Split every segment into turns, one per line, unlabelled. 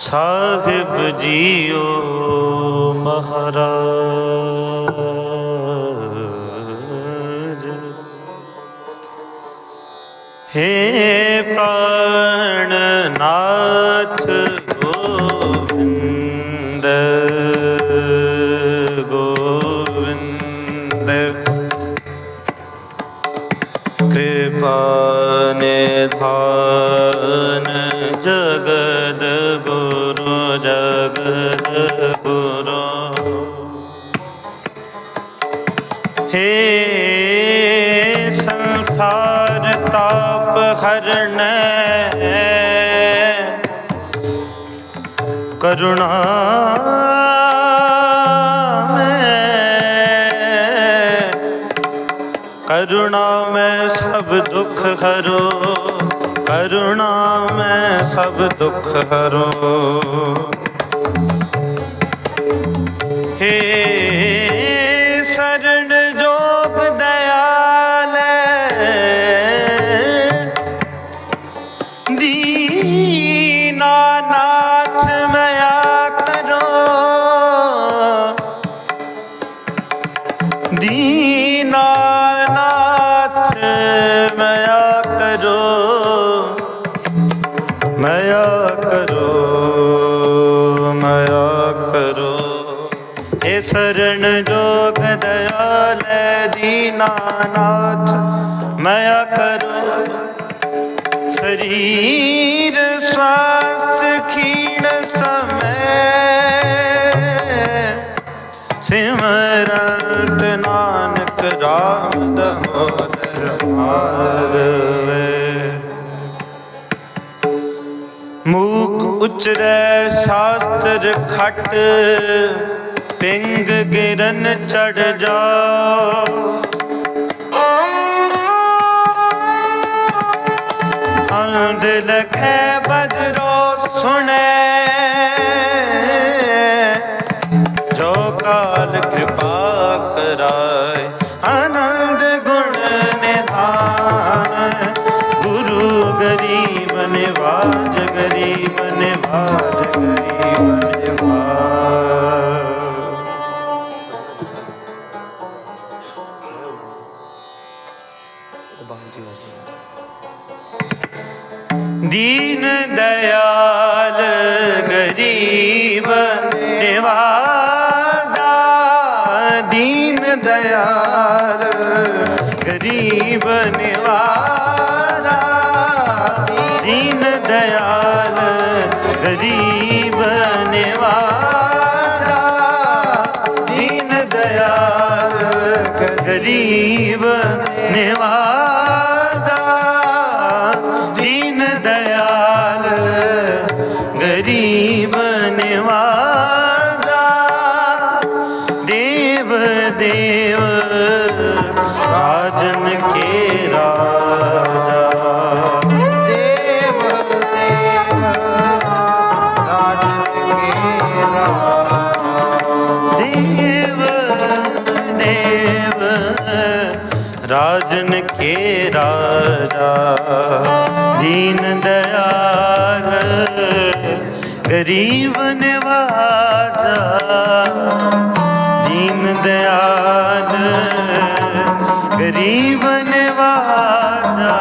ਸਾਹਿਬ ਜੀਓ ਮਹਾਰਾਜ। ਹੇ ਪ੍ਰਾਣਨਾਥ ਗੋਵਿੰਦ ਗੋਵਿੰਦ ਕਿਰਪਾ ਧਾ ਕਰੁਣਾ ਮੈਂ। ਕਰੁਣਾ ਮੈਂ ਸਭ ਦੁੱਖ ਹਰੋ ਕਰੁਣਾ ਮੈਂ ਸਭ ਦੁੱਖ ਹਰੋ। ਜੋਗ ਦਇਆਲੇ ਦੀਨਾਨਾਥ ਮੈਂ ਅਖਰ ਸਰੀਰ ਸਵਾਸ ਖੀਣ ਸਮੈ ਸਿਮਰਤ ਨਾਨਕ ਰਾਮ ਦਮੋਦਰ ਮਾਰਵੇ ਮੂਕ ਉਚਰੈ ਸ਼ਾਸਤਰ ਖਟ ਪਿੰਗ ਗਿਰਨ ਚੜ ਜਾਓ ਅੰਧ ਲਖੈ ਬਦਰੋ ਸੁਣੇ। दीन दयाल गरीब निवाजा दीन दयाल गरीब निवाजा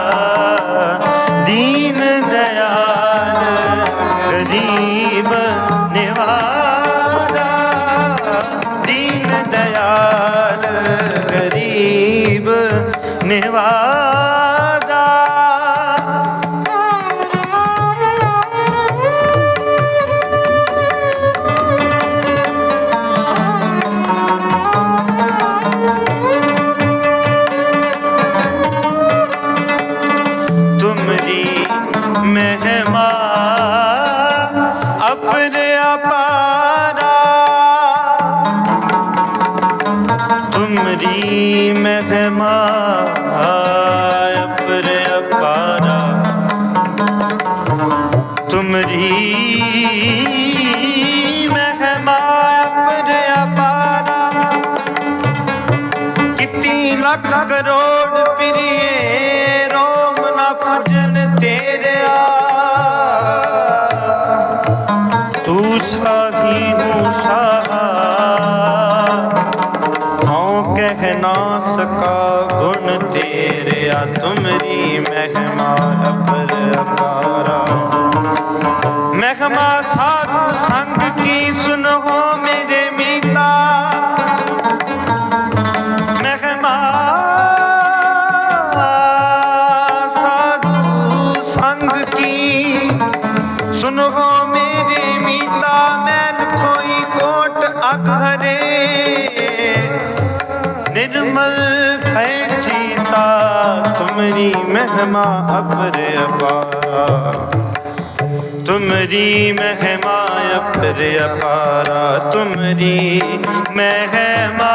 दीन दयाल गरीब निवाजा दीन दयाल गरीब निवाजा निर्मल है चीता तुम्हारी महिमा अपर अपारा तुम्हारी महिमा अपर अपारा तुम्हारी महिमा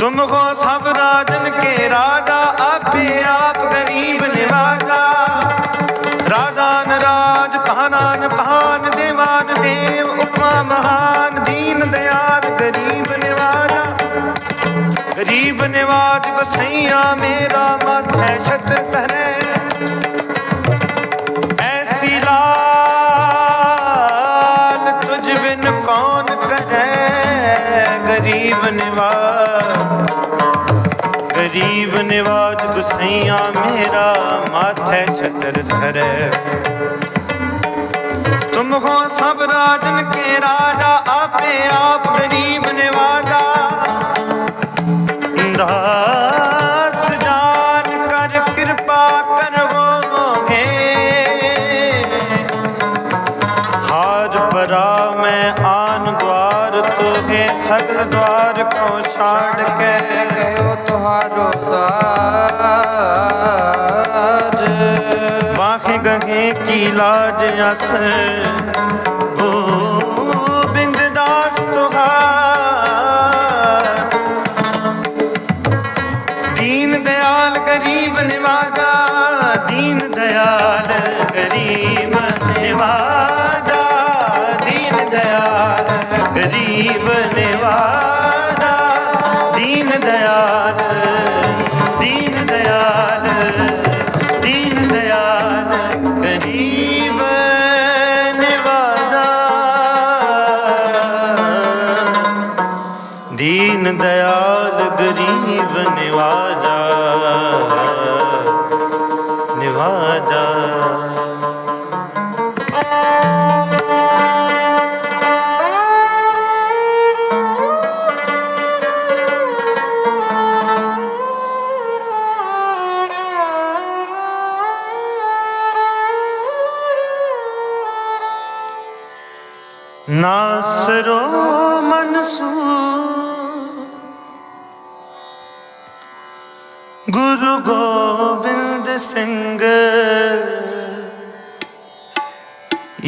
तुम हो ਲਾਜ ਅਸ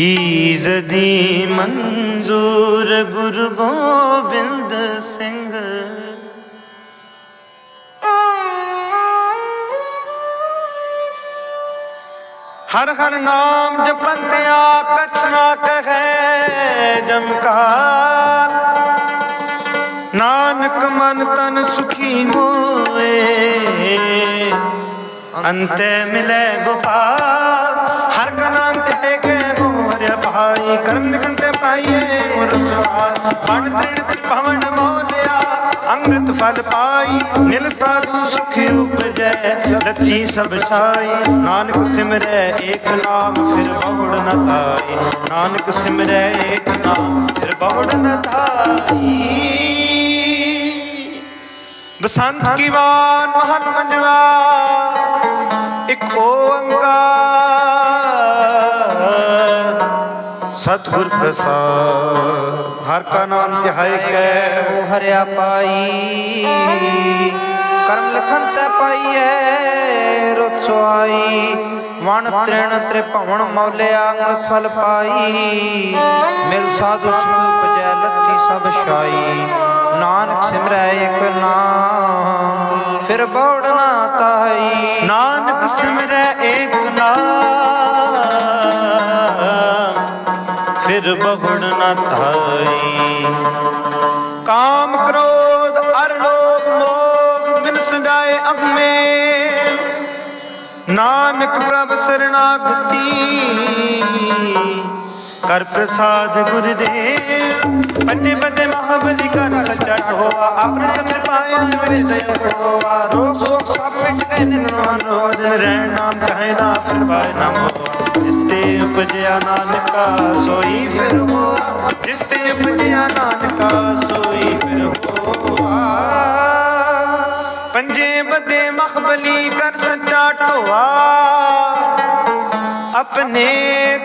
ਈਜ਼ ਦੀ ਮਨਜ਼ੂਰ ਗੁਰੂ ਗੋਬਿੰਦ ਸਿੰਘ। ਹਰ ਹਰ ਨਾਮ ਜਪੰਤਿਆ ਕਛਨਾ ਕਹੈ ਜਮਕਾਰ ਨਾਨਕ ਮਨ ਤਨ ਸੁਖੀ ਹੋਏ ਅੰਤੇ ਮਿਲੇ ਗੋਪਾਲ। ਗੋਰਿਆ ਕਰਮ ਲਿਖਨ ਤੇ ਪਾਈਏ ਗੁਰ ਸਵਾਰ। ਪੜ ਤ੍ਰਿਣ ਭਵਨ ਮੋਲਿਆ, ਅੰਮ੍ਰਿਤ ਫਲ ਪਾਈ, ਨਿਲ ਸਾਧੂ ਸੁਖ ਉਪਜੈ ਰਤੀ ਸਭ ਛਾਈ ਨਾਨਕ ਸਿਮਰੈ ਏਕ ਨਾਮ, ਫਿਰ ਬਹੁੜ ਨ ਧਾਈ ਨਾਨਕ ਸਿਮਰੈ ਏਕ ਨਾਮ, ਫਿਰ ਬਹੁੜ ਨ ਧਾਈ ਬਸੰਤ ਕੀ ਵਾਰ ਮਹਤ ਪੰਜਵਾ ਇੱਕ ਓੰਕਾਰ ਸਤਿਗੁਰ ਪ੍ਰਸਾਦ। ਹਰ ਕਾ ਨਾਮ ਧਿਆਏ ਕੈ।
ਉਹ ਹਰਿਆ ਪਾਈ। ਕਰਮ ਲਖਨ ਤੇ ਪਾਈਐ ਰੁਤ ਆਈ। ਵਣ ਤ੍ਰਿਣ ਤ੍ਰਿਭਵਨ ਮੌਲਿਆ ਅੰਮ੍ਰਿਤ ਫਲ ਪਾਈ। ਮਿਲ ਸਾਧੂ ਸੁਖ ਉਪਜੈ ਲੱਥੀ ਸਭ ਛਾਈ। ਨਾਨਕ ਸਿਮਰੈ ਇਕ ਨਾਮ ਫਿਰ ਬੌੜ ਨਾ ਤਾਈ।
ਨਾਨਕ ਸਿਮਰੈ ਏਕ ਨਾਮ। ਬਹੁੜ ਨ ਧਾਈ। ਕਾਮ ਕ੍ਰੋਧ ਅਰ ਲੋਭ ਮੋਹ ਬਿਨ ਸਜਾਏ ਅਹਮੇ ਨਾਨਕ ਪ੍ਰਭ ਸਰਣਾਗਤੀ ਕਰ ਪ੍ਰਸਾਦ ਗੁਰਦੇਵ ਪੰਜੇ ਬੰਦੇ ਮਹਾਬਲੀ ਕਰ ਸੱਚਾ ਹੋਆ ਆਪਣੇ ਜਨ ਪਾਇਨ ਵਿੱਚ ਦਇਆ ਹੋਆ ਰੋਗ ਸੋਖ ਸਭ ਮਿਟ ਗਏ ਨਿਰਵਾਨ ਰੋਜਨ ਰਹਿਣ ਨਾਮ ਕਹੇ ਨਾ ਫਿਰ ਪਾਏ ਨਾ ਜਿਸ ਤੇ ਉਪਜਿਆ ਨਾਨਕਾ ਸੋਈ ਫਿਰ ਹੋਆ ਜਿਸ ਤੇ ਉਪਜਿਆ ਨਾਨਕਾ ਸੋਈ ਫਿਰ ਹੋਆ ਪੰਜੇ ਬੰਦੇ ਮਖਬਲੀ ਕਰ ਸੱਚਾ ਢੋਆ, ਆਪਣੇ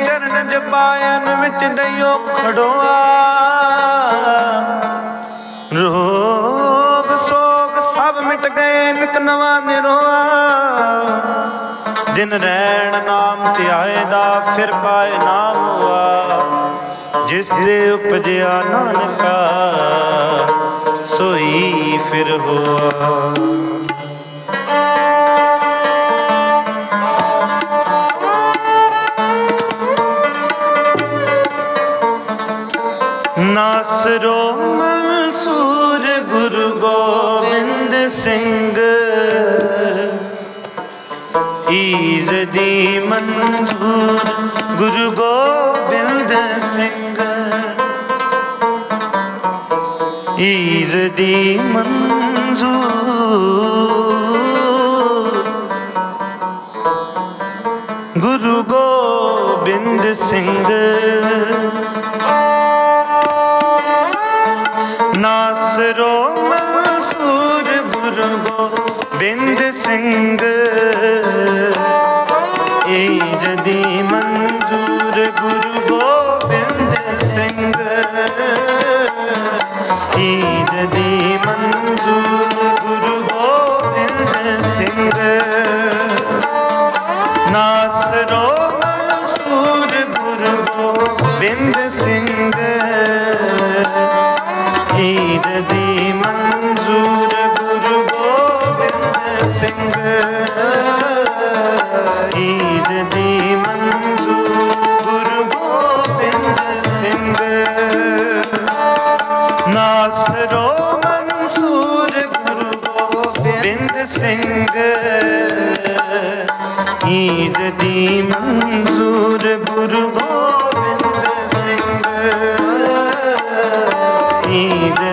ਚਰਨ ਜਪਾਇਨ ਵਿੱਚ ਦਈਓ ਖੜੋਆ। ਰੋਗ ਸੋਗ ਸਭ ਮਿਟ ਗਏ, ਨਿਤ ਨਵਾਂ ਨਿਰੋਆ ਦਿਨ ਰਹਿਣ ਨਾਮ ਧਿਆਏ ਦਾ, ਫਿਰ ਪਾਏ ਨਾਮ ਹੋਆ ਜਿਸ ਦੇ ਉਪਜਿਆ ਨਾਨਕਾ, ਸੋਈ ਫਿਰ ਹੋਆ। ਨਾਸਰੋ ਮਨਸੂਰ ਗੁਰੂ ਗੋਬਿੰਦ ਸਿੰਘ ਈਜ਼ ਦੀ ਮਨਜ਼ੂਰ ਗੁਰੂ ਗੋਬਿੰਦ ਸਿੰਘ ਈਜ਼ ਦੀ ਮਨਜ਼ੂਰ ਗੁਰੂ ਗੋਬਿੰਦ ਸਿੰਘ ਨਾਸਰੋ ਮਸੂਰ ਗੁਰੂ ਗੋਬਿੰਦ ਸਿੰਘ ਏ ਜਦੀ ਮਨਜ਼ੂਰ ਗੁਰੂ ਗੋਬਿੰਦ ਸਿੰਘ। ਏ ਜਦੀ ਮਨਜ਼ੂਰ ਗੁਰੂ ਗੋਬਿੰਦ ਸਿੰਘ। ਨਾਸਰੋ ਮਨਸੂਰ ਗੁਰੂ ਗੋਬਿੰਦ ਸਿੰਘ। ਈਦ ਦੀ ਮਨਜ਼ੂਰ ਗੁਰੂ ਗੋਬਿੰਦ ਸਿੰਘ। ਈਦ ਦੀ ਮਨਜ਼ੂਰ ਗੁਰੂ ਗੋਬਿੰਦ ਸਿੰਘ। ਨਾਸਰੋ ਮਨਸੂਰ ਗੁਰੂ ਗੋਬਿੰਦ ਸਿੰਘ। ਈਦ ਦੀ ਮਨਜ਼ੂਰ ਗੁਰੂ ਗੋਬਿੰਦ ਸਿੰਘ। ਈਦ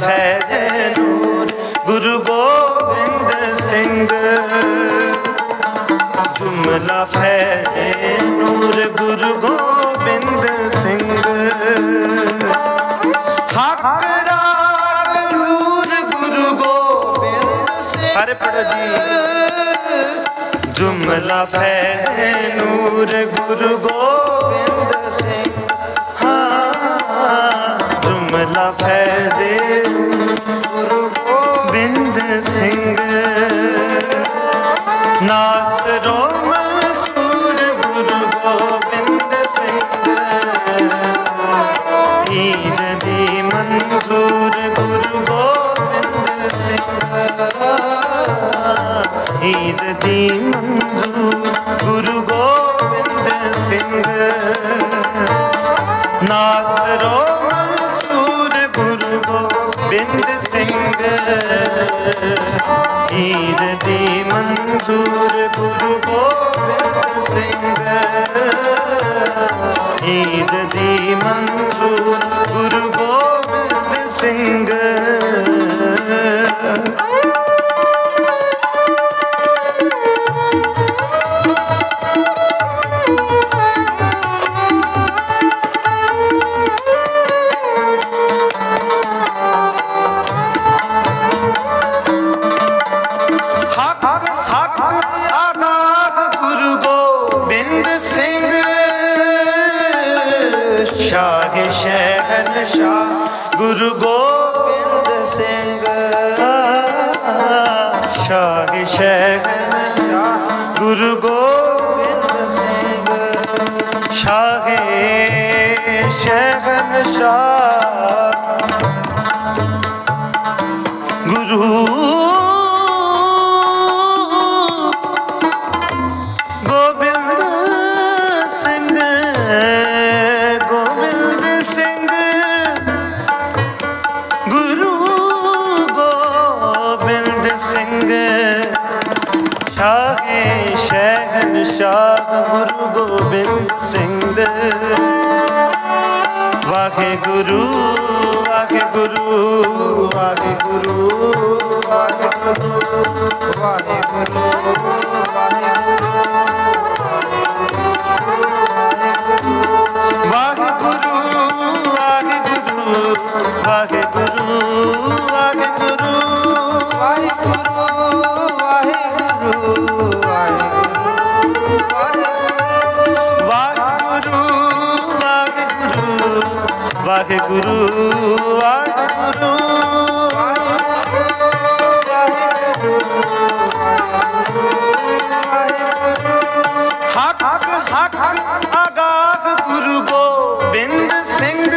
ਫੈਜ਼ ਨੂਰ ਗੁਰੂ ਗੋਬਿੰਦ ਸਿੰਘ। ਜੁਮਲਾ ਫੈਜ਼ੇ ਨੂਰ ਗੁਰੂ ਗੋਬਿੰਦ ਸਿੰਘ। ਹੱਕ ਰਾਗ ਨੂਰ ਗੁਰੂ ਗੋਬਿੰਦ ਸਿੰਘ। ਸਾਰੇ ਪੜੋ ਜੀ ਜੁਮਲਾ ਫੈਜ਼ੇ ਨੂਰ ਗੁਰੂ ਗੋਬਿੰਦ ਜੁਮਲਾ ਫੈਜ਼ੇ
ਗੁਰੂ
ਬਿੰਦ ਸਿੰਘ। ਨਾਸਰੋ ਮਨਸੂਰ ਗੁਰੂ ਗੋਬਿੰਦ ਸਿੰਘ। ਹੀਰ ਦੀ ਮਨਜ਼ੂਰ ਗੁਰੂ ਗੋਬਿੰਦ ਸਿੰਘ। ਹੀਰ ਦੀ ਮਨਜ਼ੂਰ ਗੁਰੂ ਗੋਬਿੰਦ ਸਿੰਘ। ਨਾਸਰੋ ਗੋਬਿੰਦ ਸਿੰਘ। ਹੀਰ ਦੀ ਮਨਜ਼ੂਰ ਗੁਰੂ ਗੋਬਿੰਦ ਸਿੰਘ। ਹੀਰ ਦੀ ਮਨਜ਼ੂਰ ਗੁਰੂ ਗੋਬਿੰਦ ਸਿੰਘ। ਸਿੰਘ ਵਾਹਿਗੁਰੂ ਵਾਹਿਗੁਰੂ ਵਾਹਿਗੁਰੂ ਵਾਹਿਗੁਰੂ
ਵਾਹਿਗੁਰੂ।
ਹੱਕ ਆਗਾਹ ਗੁਰੂ ਗੋਬਿੰਦ ਸਿੰਘ।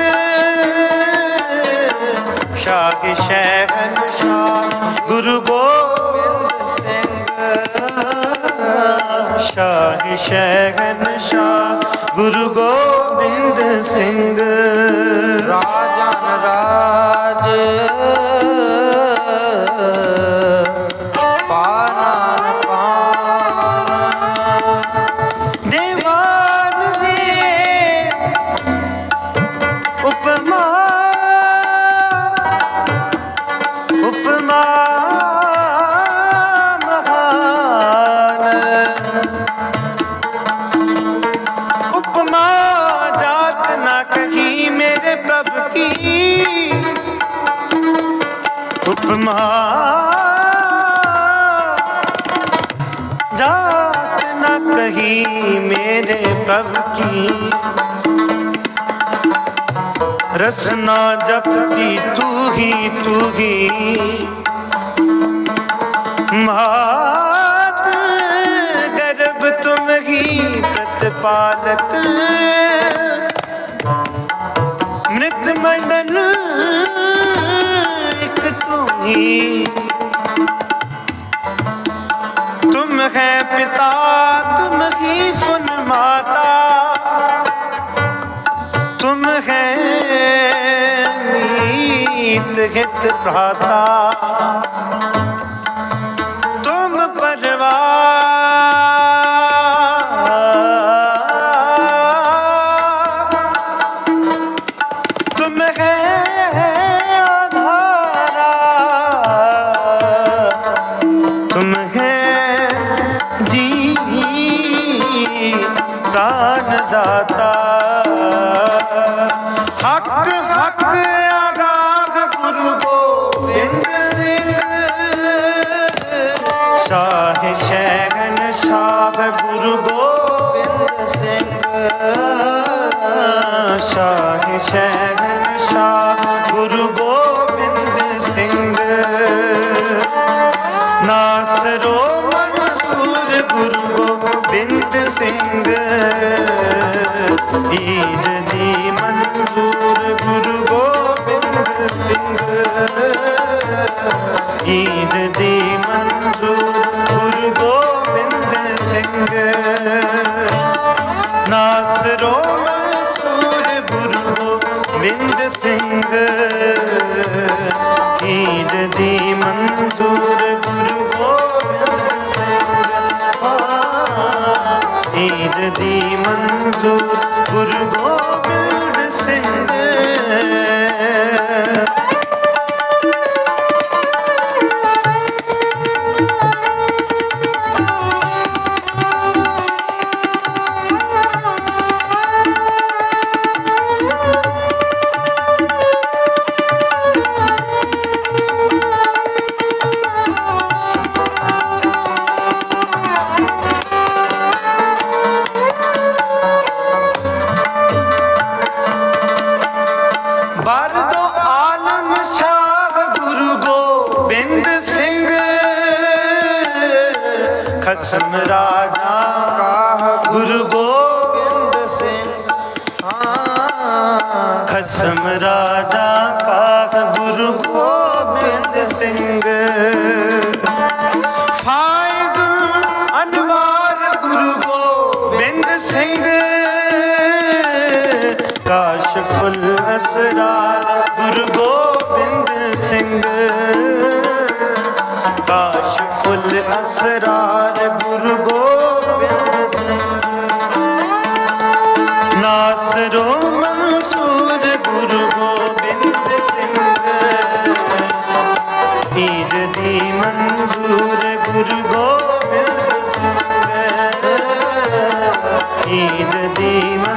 ਸ਼ਾਹ ਸ਼ਹਿਨ ਸ਼ਾਹ ਗੁਰੂ ਗੋਬਿੰਦ ਸ਼ਾਹ ਸ਼ਹਿਨ ਰਸਨਾ ਜਪਦੀ ਤੂੰ ਹੀ ਤੂੰ ਹੀ ਮਾਤ ਗਰਭ ਤੁਮ ਹੀ ਪ੍ਰਤਪਾਲਕ। ਮ੍ਰਿਤ ਮੰਡਲ ਇੱਕ ਤੂੰ ਹੀ ਤੁਮ ਹੈ ਪਿਤਾ, ਤੁਮ ਹੀ ਸੁਨ ਮਾਤਾ। ਹਿਤ ਹਿਤ ਭਰਾਤਾ। ਸਿੰਘ ਸ਼ਾਹ ਸ਼ਹਿਨ ਸ਼ਾਹ ਗੁਰੂ ਗੋਬਿੰਦ ਸਿੰਘ। ਨਾਸਰੋ ਮਨਸੂਰ ਗੁਰੂ ਗੋਬਿੰਦ ਸਿੰਘ। ਦੀਜ ਦੀ ਮਨਜ਼ੂਰ ਗੁਰੂ ਗੋਬਿੰਦ ਸਿੰਘ। ਦੀਜ ਦੀ ਮਨਜ਼ੂਰ ਗੁਰੂ ਗੋਬਿੰਦ ਸਿੰਘ। ਨਾਸਰੋ ਮਨਸੂਰ ਗੁਰੂ ਬਿੰਦ ਸਿੰਘ ਈਦ ਦੀ ਮਨਜ਼ੂਰ ਗੁਰੂ ਗੋਬਿੰਦ ਸਿੰਘ ਹਾਂ, ਦੀ ਮਨਜ਼ੂਰ ਗੁਰੂ ਗੁਰੂ ਗੋਬਿੰਦ ਸਿੰਘ। ਫਾਇਦ ਅਨਵਾਰ ਗੁਰੂ ਗੋਬਿੰਦ ਸਿੰਘ। ਕਾਸ਼ਫੁਲ ਅਸਰਾਰ ਗੁਰੂ ਗੋਬਿੰਦ ਸਿੰਘ। ਕਾਸ਼ਫੁਲ ਅਸਰਾਰ ਗੁਰੂ ਗੋਬਿੰਦ ਸਿੰਘ। ਨਾਸਰੋ गिर देवा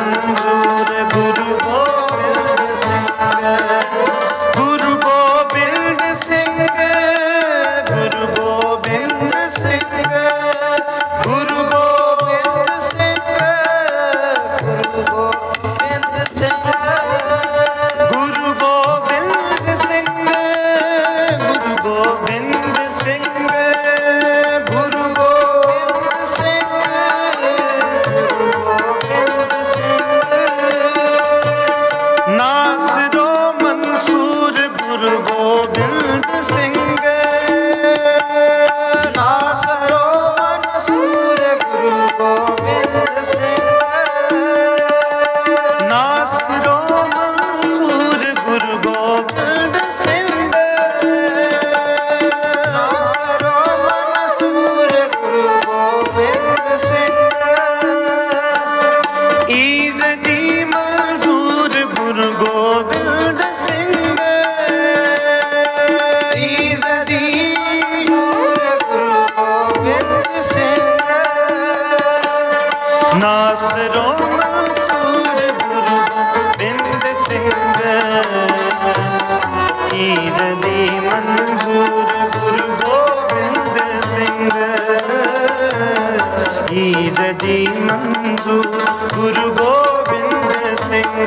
ਈਦ ਦੀ ਮਨਜ਼ੂਰ ਗੁਰੂ ਗੋਬਿੰਦ ਸਿੰਘ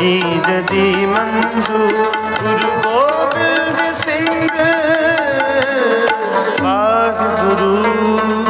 ਈਦ ਦੀ ਮੰਜੂ ਗੁਰੂ ਗੋਬਿੰਦ ਸਿੰਘ ਬਾਗ ਗੁਰੂ